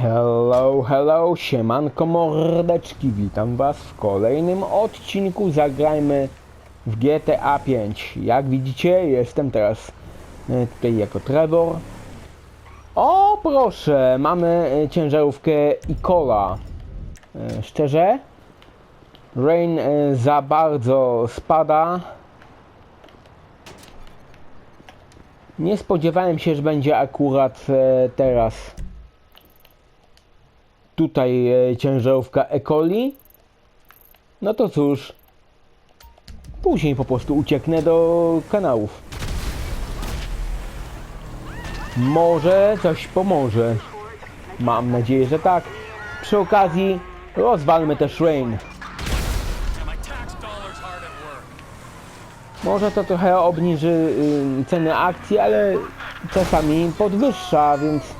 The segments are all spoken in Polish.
Hello, hello, siemanko mordeczki, witam was w kolejnym odcinku Zagrajmy w GTA 5 Jak widzicie, jestem teraz e, tutaj jako Trevor. O, proszę, mamy e, ciężarówkę Icola. E, Szczerze, Rain za bardzo spada. Nie spodziewałem się, że będzie akurat teraz tutaj e, ciężarówka Ecoli. No to cóż, później po prostu ucieknę do kanałów. Może coś pomoże. Mam nadzieję, że tak. Przy okazji rozwalmy też Rain. Może to trochę obniży y, ceny akcji, ale czasami podwyższa, więc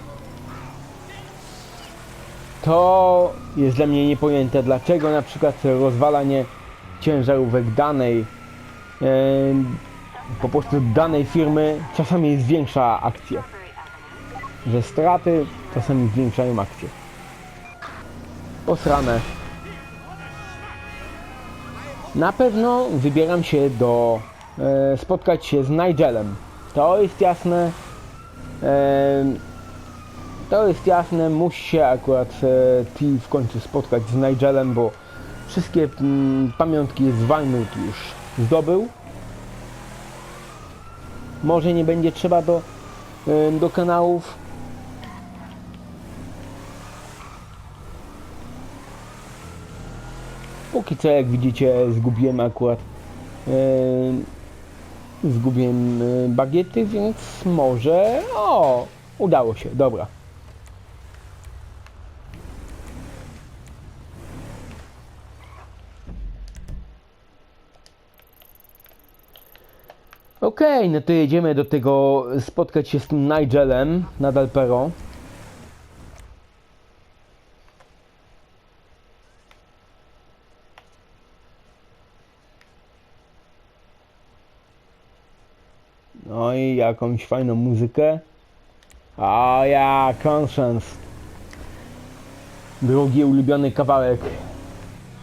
to jest dla mnie niepojęte, dlaczego na przykład rozwalanie ciężarówek danej em, po prostu danej firmy czasami zwiększa akcję. Że straty czasami zwiększają akcję. Posrane. Na pewno wybieram się do e, spotkać się z Nigelem. To jest jasne. E, to jest jasne, musi się akurat e, T w końcu spotkać z Nigelem, bo wszystkie mm, pamiątki z Vinewood już zdobył. Może nie będzie trzeba do, e, do kanałów. Póki co, jak widzicie, zgubiłem akurat e, zgubiłem e, bagiety, więc może... O! Udało się, dobra. Okej, no to jedziemy do tego spotkać się z tym Nigelem na Dalpero. No i jakąś fajną muzykę. A ja, Conscience. Drugi ulubiony kawałek.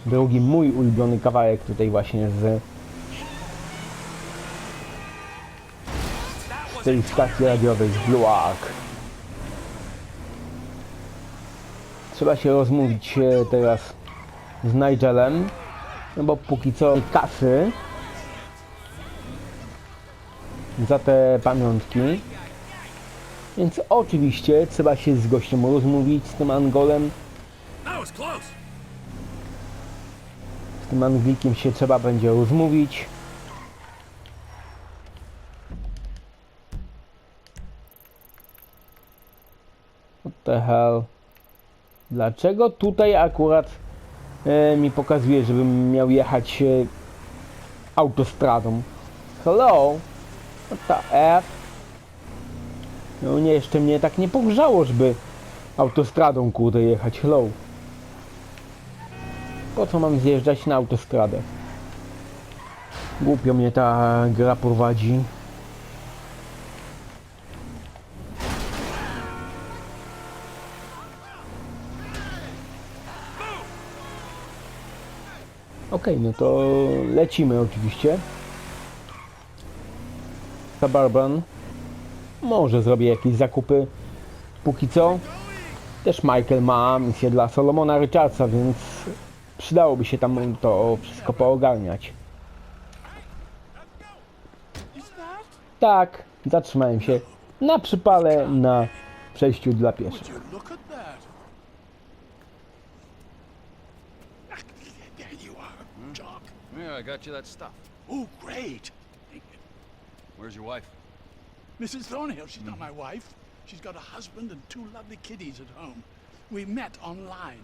Drugi mój ulubiony kawałek tutaj właśnie z, tej stacji radiowej z Blue Ark. Trzeba się rozmówić teraz z Nigelem, no bo póki co kasy za te pamiątki. Więc oczywiście trzeba się z gościem rozmówić, z tym Angolem. Z tym Anglikiem się trzeba będzie rozmówić. The hell? Dlaczego tutaj akurat e, mi pokazuje, żebym miał jechać e, autostradą? Hello? What the F? No nie, jeszcze mnie tak nie pogrzało, żeby autostradą kurde jechać. Hello? Po co mam zjeżdżać na autostradę? Głupio mnie ta gra prowadzi. No to lecimy oczywiście. Suburban. Może zrobię jakieś zakupy. Póki co. Też Michael ma misję dla Solomona Richardsa, więc przydałoby się tam to wszystko poogarniać. Tak, zatrzymałem się na przypale na przejściu dla pieszych. I got you that stuff. Oh, great. Where's your wife? Mrs. Thornhill, she's not hmm. my wife. She's got a husband and two lovely kiddies at home. We met online.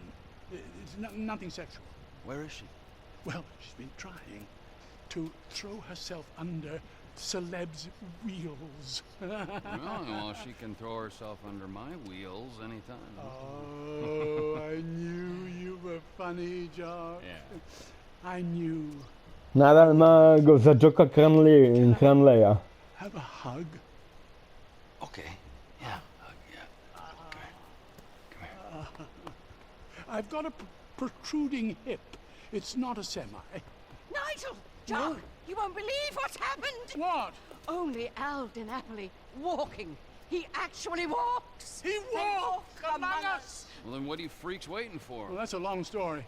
Uh, it's no- nothing sexual. Where is she? Well, she's been trying to throw herself under celebs' wheels. oh, well, she can throw herself under my wheels anytime. oh, I knew you were funny, Jock. Yeah. I knew. Nadal ma go za Joka Cranley- Cranleya. Have a hug. Okay. Yeah. Uh, yeah. Come here. Come here. I've got a protruding hip. It's not a semi. Nigel! Jock! You won't believe what's happened! What? Only Al Di Napoli walking. He actually walks. He walks walked walk among us. Well, then what are you freaks waiting for? Well, that's a long story.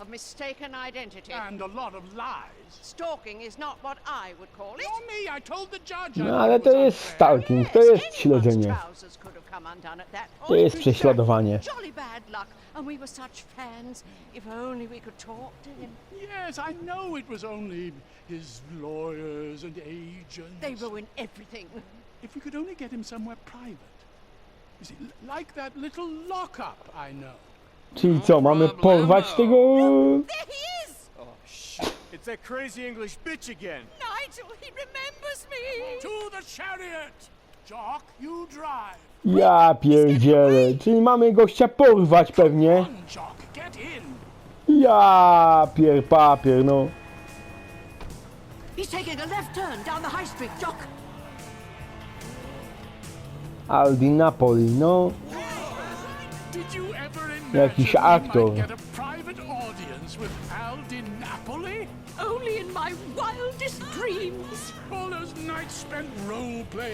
Of mistaken identity. And a lot of lies. Stalking is not what I would call it. Not me, I told the judge. No thought ale to jest stalking, to Yes, jest anyone's śledzenie. trousers could have come undone at that To jest prześladowanie. Jolly bad luck, and we were such fans. If only we could talk to him. Yes, I know it was only his lawyers and agents. They ruin everything. If we could only get him somewhere private. You see, like that little lockup I know. Czyli co, mamy porwać tego... It's that crazy English bitch again. Nigel, he remembers me! To the chariot! Jock, you drive. Ja pierdzielę. Czyli mamy gościa porwać pewnie. Ja pier papier, no. He's taking a left turn down the high street, Jock. Aldi Napoli, no. Jakiś aktor.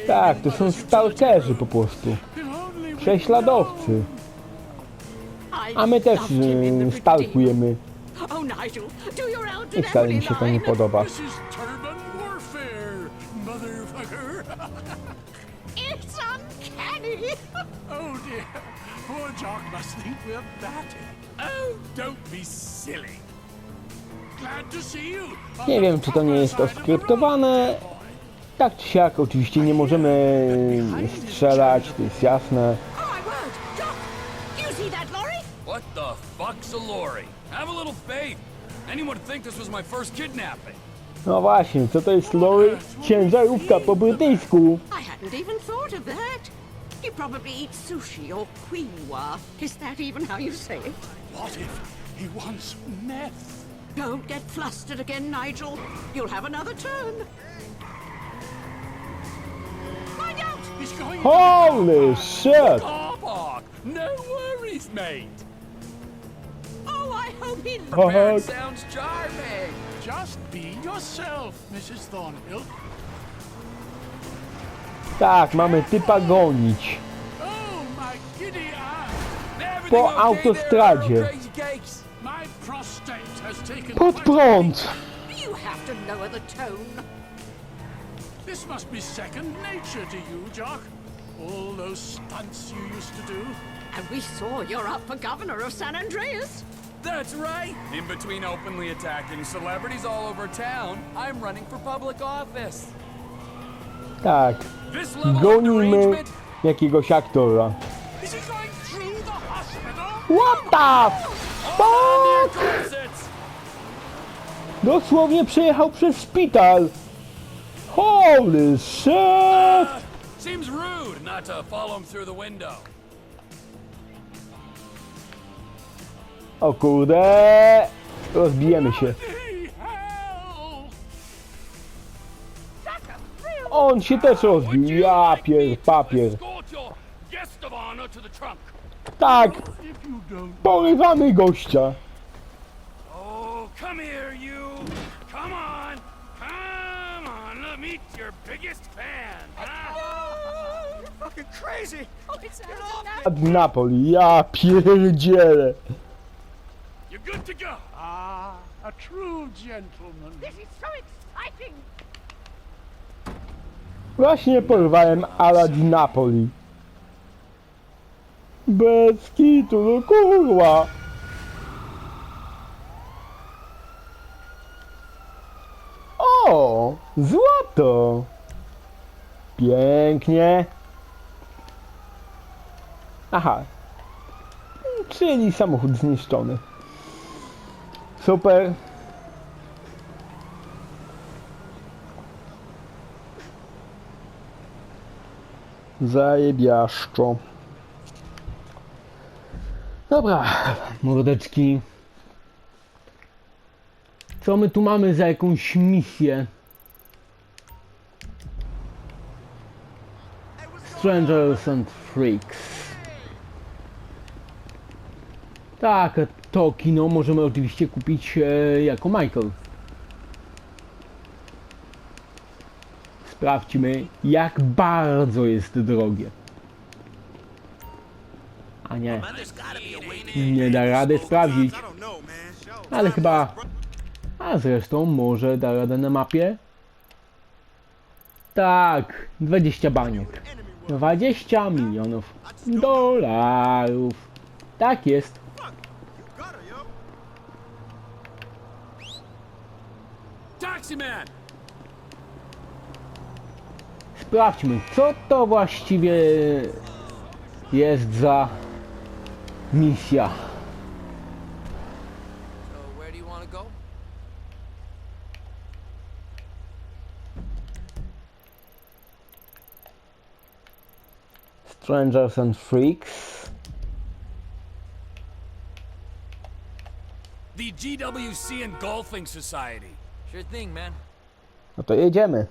Tak, to są stalkerzy po prostu. Prześladowcy. A my też y, stalkujemy. Oh, I wcale mi się to nie podoba. Think we're batty. Oh, don't be silly. Glad to see you. Nie wiem, czy to nie jest oskryptowane. Tak czy siak, oczywiście nie możemy strzelać, to jest jasne. Oh, you see that lorry? What the fuck's a lorry? Have a little faith. Anyone would think this was my first kidnapping. No właśnie, co to jest lorry? Ciężarówka po brytyjsku. I hadn't even thought of that. You probably eats sushi or quinoa. Is that even how you say it? What if he wants meth? Don't get flustered again, Nigel. You'll have another turn. Find out! He's going. Holy shit! Hawk, no worries, mate. Oh, I hope he Fuck. Sounds charming. Just be yourself, Mrs. Thornhill. Tak, mamy typa gonić. Po autostradzie. Pod prąd! This must be second nature to you, Jock. All those stunts you used to do. And we saw you're up for governor of San Andreas. That's right. In between openly attacking celebrities all over town, I'm running for public office. Tak, gonimy jakiegoś aktora. What the fuck? Dosłownie przejechał przez szpital. Holy shit! Seems rude not to follow him through the window. O kurde! Rozbijemy się. On się też rozbił. Ja pier papier. Tak, porywamy gościa. Oh. Oh, Ad Napoli, ja pierdzielę. You're good to go. Ah, a true gentleman. This is so exciting. Właśnie porwałem Ala di Napoli. Bez kitu, no kurwa. O, złoto. Pięknie. Aha. Czyli samochód zniszczony. Super. Zajebiaszczo. Dobra, mordeczki. Co my tu mamy za jakąś misję? Strangers and Freaks. Tak, to kino możemy oczywiście kupić e, jako Michael. Sprawdźmy, jak bardzo jest drogie. A nie, nie da rady sprawdzić. Ale chyba... A zresztą może da radę na mapie? Tak, 20 baniek. 20 milionów dolarów. Tak jest. Taxi man! Sprawdźmy, co to właściwie jest za misja. Strangers and Freaks. The GWC and Golfing Society. Sure thing, man. No to jedziemy.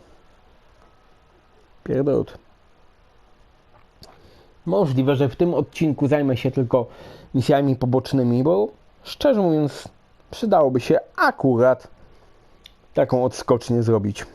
Pierdolot. Możliwe, że w tym odcinku zajmę się tylko misjami pobocznymi, bo szczerze mówiąc przydałoby się akurat taką odskocznię zrobić.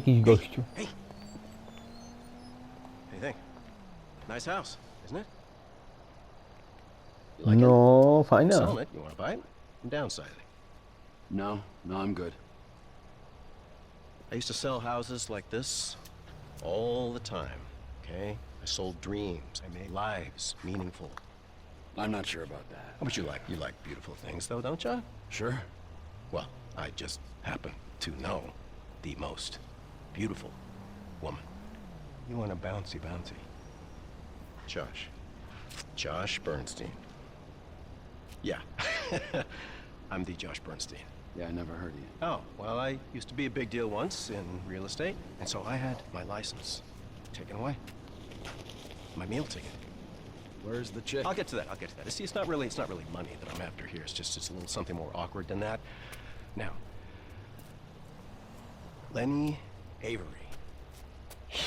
Jakiś gościu? What do you think? Nice house, isn't it? You like No, it? fajne. Selling it? You want to buy it? I'm downsizing. No, no, I'm good. I used to sell houses like this all the time. Okay? I sold dreams. I made lives meaningful. I'm not sure about that. But you like you like beautiful things, though, don't you? Sure. Well, I just happen to know the most beautiful woman. You want a bouncy bouncy? Josh. Josh Bernstein. Yeah. I'm the Josh Bernstein. Yeah, I never heard of you. Oh, well, I used to be a big deal once in real estate, and so I had my license taken away. My meal ticket. Where's the chick? I'll get to that. I'll get to that. See, it's not really it's not really money that I'm after here. It's just it's a little something more awkward than that. Now, Lenny Avery.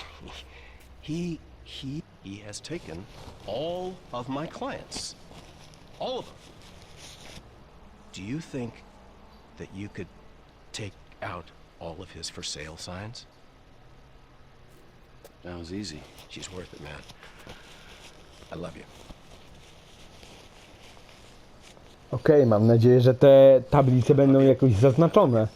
he he he has taken all of my clients. All of them. Do you think that you could take out all of his for sale signs? That was easy. She's worth it, man. I love you. Okej, mam nadzieję, że te tablice będą jakoś zaznaczone.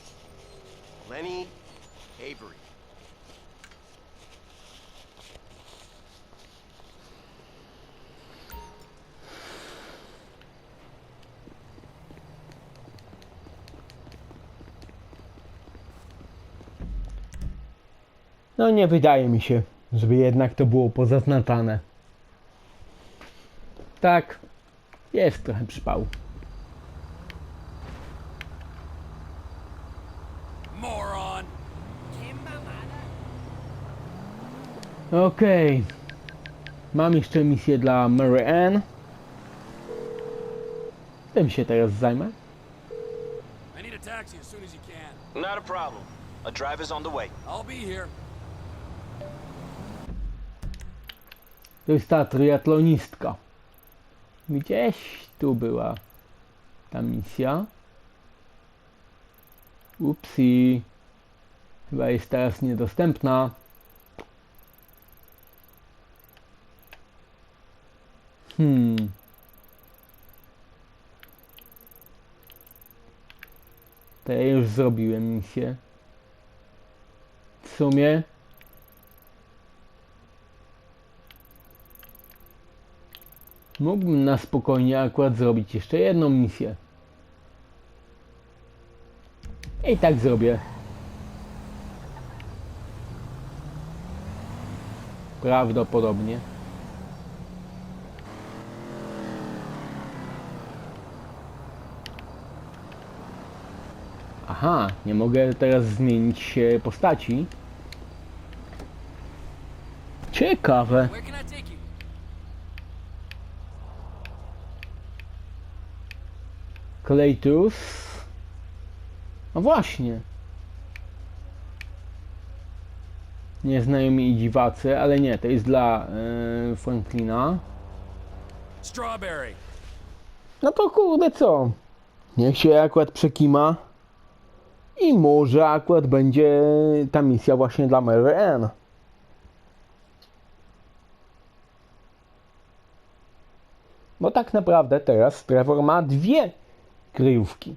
No nie wydaje mi się, żeby jednak to było pozaznaczane. Tak, jest trochę przypału. Moron! Okej. Mam jeszcze misję dla Mary Ann. Tym się teraz zajmę. I need a taxi as soon as you can. Not a problem. A drive is on the way. I'll be here. To jest ta triatlonistka. Gdzieś tu była ta misja. Upsi. Chyba jest teraz niedostępna. Hmm. To ja już zrobiłem misję. W sumie Mógłbym na spokojnie akurat zrobić jeszcze jedną misję. I tak zrobię. Prawdopodobnie. Aha, nie mogę teraz zmienić postaci. Ciekawe. Claytus. No właśnie. Nieznajomi i dziwacy, ale nie, to jest dla e, Franklina. Strawberry. No to kurde co? Niech się akurat przekima. I może akurat będzie ta misja właśnie dla Mary Ann. Bo tak naprawdę teraz Trevor ma dwie kryjówki.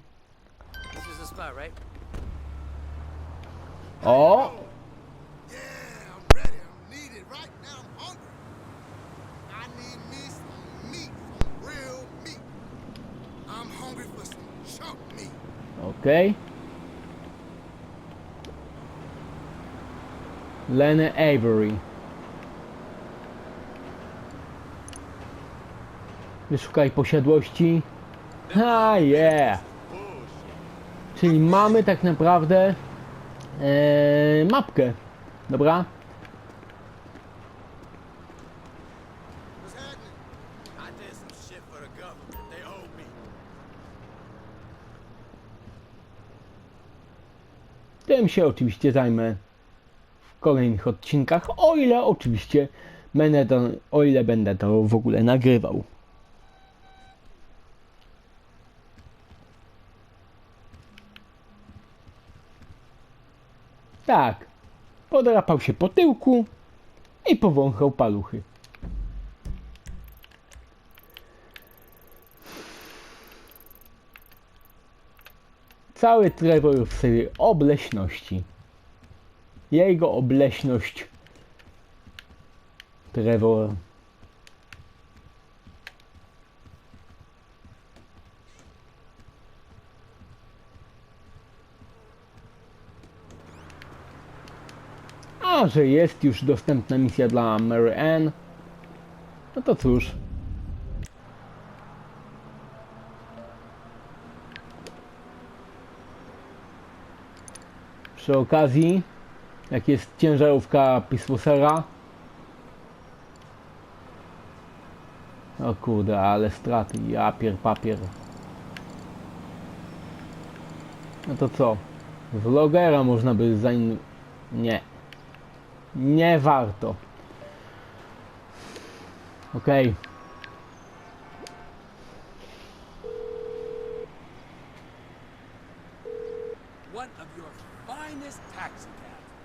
O! Okej. Lenny Avery. Wyszukaj posiadłości. Ha, yeah. Czyli mamy tak naprawdę e, mapkę. Dobra? Tym się oczywiście zajmę w kolejnych odcinkach, o ile oczywiście będę to, o ile będę to w ogóle nagrywał. Tak, podrapał się po tyłku i powąchał paluchy. Cały Trevor w serii obleśności. Jego obleśność. Trevor. Że jest już dostępna misja dla Mary Ann, no to cóż. Przy okazji, jak jest ciężarówka Pismusera. O kurde, ale straty, ja pier papier. No to co? Vlogera można by zain... Nie. Nie warto. Okej.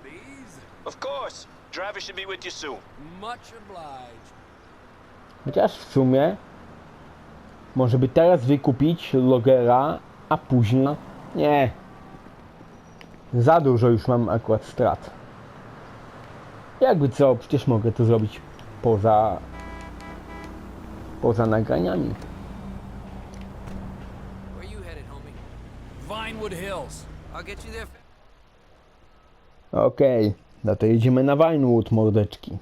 Please. Of course. Driver should be with you soon. Much obliged. Chociaż w sumie może by teraz wykupić logera, a później nie. Za dużo już mam akurat strat. Jakby co, przecież mogę to zrobić poza poza nagraniami. Okej, no to jedziemy na Vinewood, mordeczki.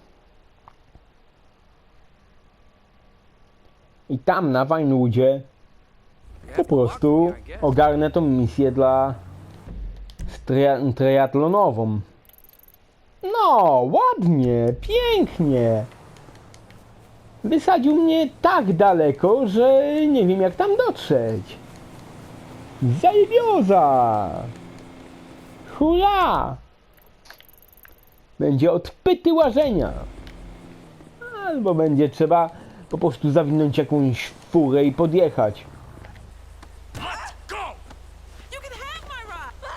I tam na Vinewoodzie po prostu ogarnę tą misję dla triatlonową. No, ładnie, pięknie. Wysadził mnie tak daleko, że nie wiem jak tam dotrzeć. Zajebioza! Hurra! Będzie odpyty łażenia. Albo będzie trzeba po prostu zawinąć jakąś furę i podjechać. Let's go! You can have my ride.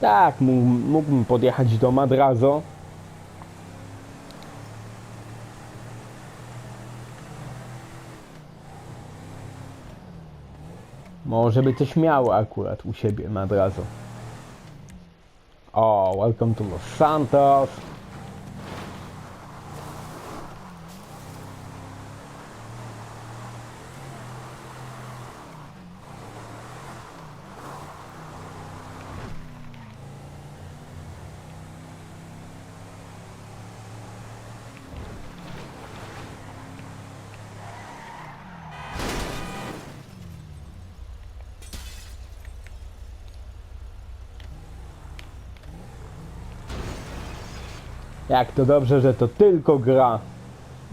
Tak, mógł- mógłbym podjechać do Madrazo. Może by coś miało akurat u siebie Madrazo. O, welcome to Los Santos. Jak to dobrze, że to tylko gra.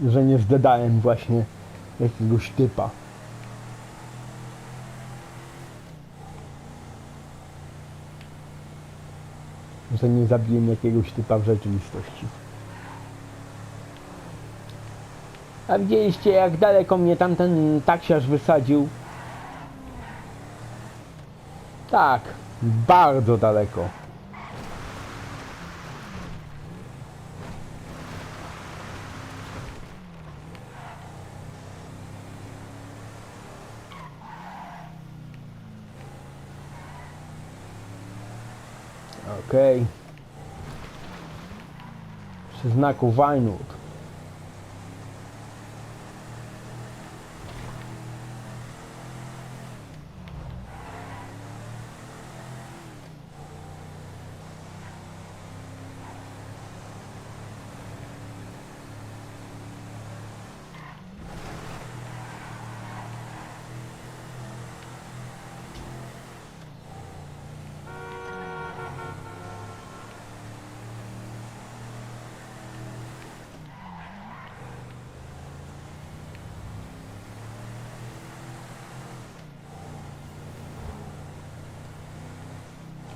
Że nie zdedałem właśnie jakiegoś typa. Że nie zabiłem jakiegoś typa w rzeczywistości. A widzieliście jak daleko mnie tamten taksiarz wysadził? Tak, bardzo daleko. Okej. Przy znaku Vinewood.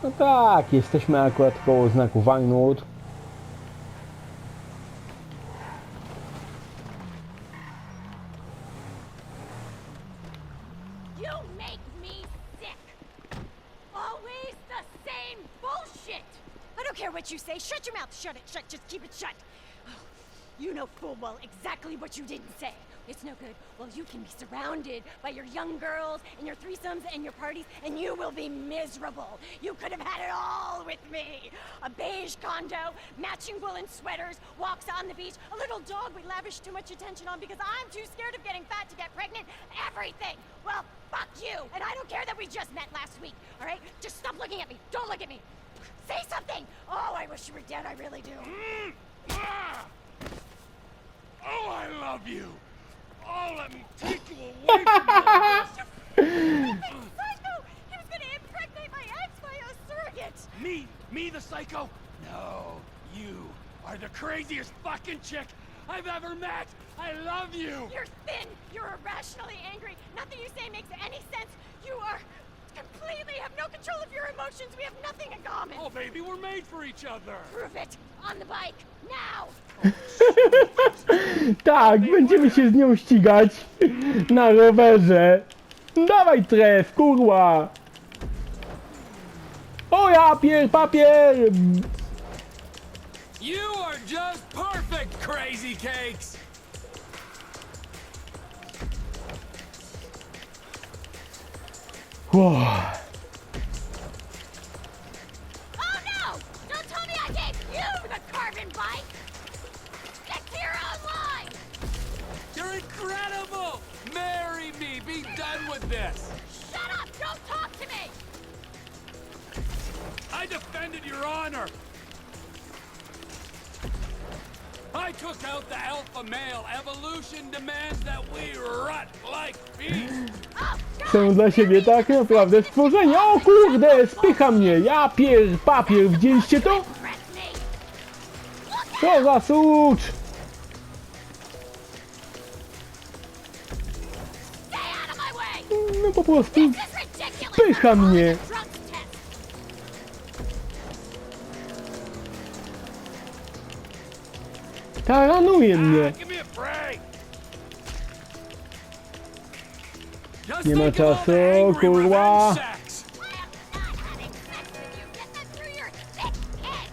No tak, jesteśmy akurat koło znaku Vinewood. Well exactly what you didn't say. It's no good. Well, you can be surrounded by your young girls and your threesomes and your parties, and you will be miserable. You could have had it all with me. A beige condo, matching woolen sweaters, walks on the beach, a little dog we lavish too much attention on because I'm too scared of getting fat to get pregnant. Everything. Well, fuck you. And I don't care that we just met last week. All right? Just stop looking at me. Don't look at me. Say something. Oh, I wish you were dead. I really do. Ah! Oh, I love you. Oh, let me take you away from all this. Psycho! He was gonna impregnate my ex by a surrogate! Me? Me, the psycho? No, you are the craziest fucking chick I've ever met. I love you. You're thin! You're irrationally angry! Nothing you say makes any sense! You are completely have no control of your emotions! We have nothing in common! Oh, baby, we're made for each other. Prove it! On the bike! Now! Tak, będziemy się z nią ścigać na rowerze. Dawaj tref, kurwa. O ja pier, papier. You are just perfect, crazy cakes! Wow. Oh no! Don't tell me I gave you the carbon bike! Stick to your own line! You're incredible! Marry me! Be done with this! Shut up! Don't talk to me! I defended your honor. I took out the alpha male. Evolution demands that we rut like beasts. Chcę dla siebie tak naprawdę stworzenie. O kurde, spycha mnie. Ja pier, papier, widzieliście to? Co za sucz. No po prostu! Spycha mnie. taranuje mnie. Through your thick head!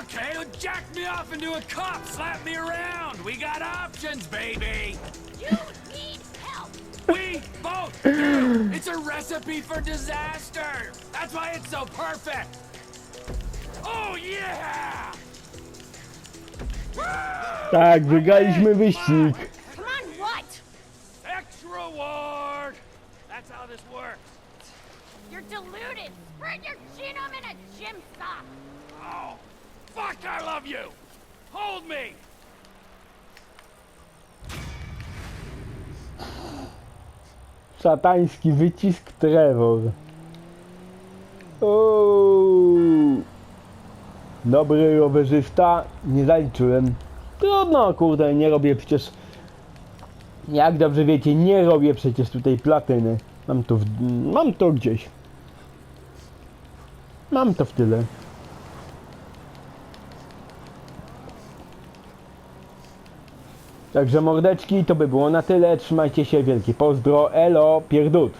Okay, well, jack me off into a cup, slap me around. We got options, baby. You need help! We both do. It's a recipe for disaster. That's why it's so perfect. Oh yeah! Tak, wygraliśmy wyścig. Reward. That's how this works. You're deluded! Spread your genome in a gym sock! Oh, fuck! I love you. Hold me. Szatański wycisk Trevor. Ooo. Dobry rowerzysta, nie zaliczyłem. Trudno, kurde, nie robię przecież... Jak dobrze wiecie, nie robię przecież tutaj platyny. Mam to w... mam to gdzieś. Mam to w tyle. Także mordeczki, to by było na tyle. Trzymajcie się, wielkie pozdro, elo, pierdut.